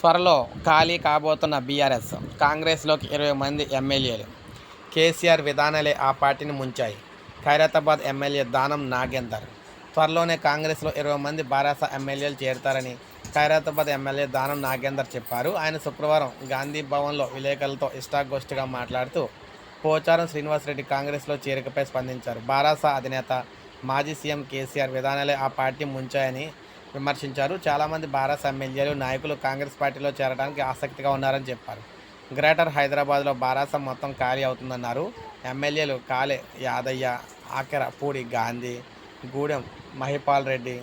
త్వరలో ఖాళీ కాబోతున్న బీఆర్ఎస్ కాంగ్రెస్లోకి ఇరవై మంది ఎమ్మెల్యేలు. కేసీఆర్ విధానాలే ఆ పార్టీని ముంచాయి. ఖైరతాబాద్ ఎమ్మెల్యే దానం నాగేందర్. త్వరలోనే కాంగ్రెస్లో ఇరవై మంది బారాస ఎమ్మెల్యేలు చేరుతారని ఖైరతాబాద్ ఎమ్మెల్యే దానం నాగేందర్ చెప్పారు. ఆయన శుక్రవారం గాంధీ భవన్లో విలేకరులతో ఇష్టాగోష్ఠిగా మాట్లాడుతూ పోచారం శ్రీనివాసరెడ్డి కాంగ్రెస్లో చేరికపై స్పందించారు. బారాస అధినేత మాజీ సీఎం కేసీఆర్ విధానాలే ఆ పార్టీ ముంచాయని విమర్శించారు. చాలామంది బారాస ఎమ్మెల్యేలు నాయకులు కాంగ్రెస్ పార్టీలో చేరడానికి ఆసక్తిగా ఉన్నారని చెప్పారు. గ్రేటర్ హైదరాబాద్లో బారాసం మొత్తం ఖాళీ అవుతుందన్నారు. ఎమ్మెల్యేలు కాలే యాదయ్య ఆకెర పూడి గాంధీ గూడెం మహిపాల్ రెడ్డి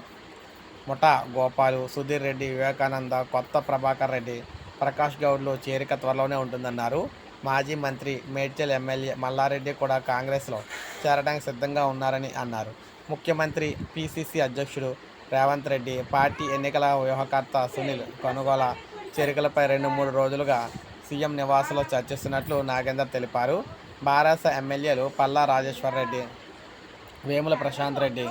ముఠా గోపాలు సుధీర్ రెడ్డి వివేకానంద కొత్త ప్రభాకర్ రెడ్డి ప్రకాష్ గౌడ్లు చేరిక త్వరలోనే ఉంటుందన్నారు. మాజీ మంత్రి మేడ్చల్ ఎమ్మెల్యే మల్లారెడ్డి కూడా కాంగ్రెస్లో చేరడానికి సిద్ధంగా ఉన్నారని అన్నారు. ముఖ్యమంత్రి పిసిసి అధ్యక్షుడు రేవంత్ రెడ్డి పార్టీ ఎన్నికల వ్యూహకర్త సునీల్ కొనుగోల చేరికలపై రెండు మూడు రోజులుగా సీఎం నివాసంలో చర్చిస్తున్నట్లు నాగేందర్ తెలిపారు. బారాస ఎమ్మెల్యేలు పల్లా రాజేశ్వర్ రెడ్డి వేముల ప్రశాంత్ రెడ్డి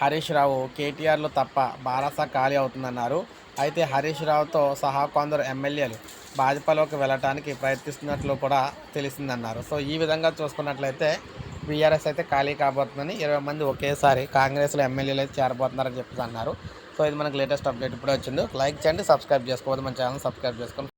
హరీష్ రావు కేటీఆర్లు తప్ప బారాస ఖాళీ అవుతుందన్నారు. అయితే హరీష్ రావుతో సహా కొందరు ఎమ్మెల్యేలు భాజపాలోకి వెళ్ళటానికి ప్రయత్నిస్తున్నట్లు కూడా తెలిసిందన్నారు. సో ఈ విధంగా చూసుకున్నట్లయితే బీఆర్ఎస్ అయితే ఖాళీ కాబోతుందని ఇరవై మంది ఒకేసారి కాంగ్రెస్లో ఎమ్మెల్యేలు అయితే చేరబోతున్నారని చెప్పేసి అన్నారు. సో ఇది మనకి లేటెస్ట్ అప్డేట్ ఇప్పుడే వచ్చింది. లైక్ చేయండి సబ్స్క్రైబ్ చేసుకోవద్దు. మన ఛానల్ సబ్స్క్రైబ్ చేసుకోండి.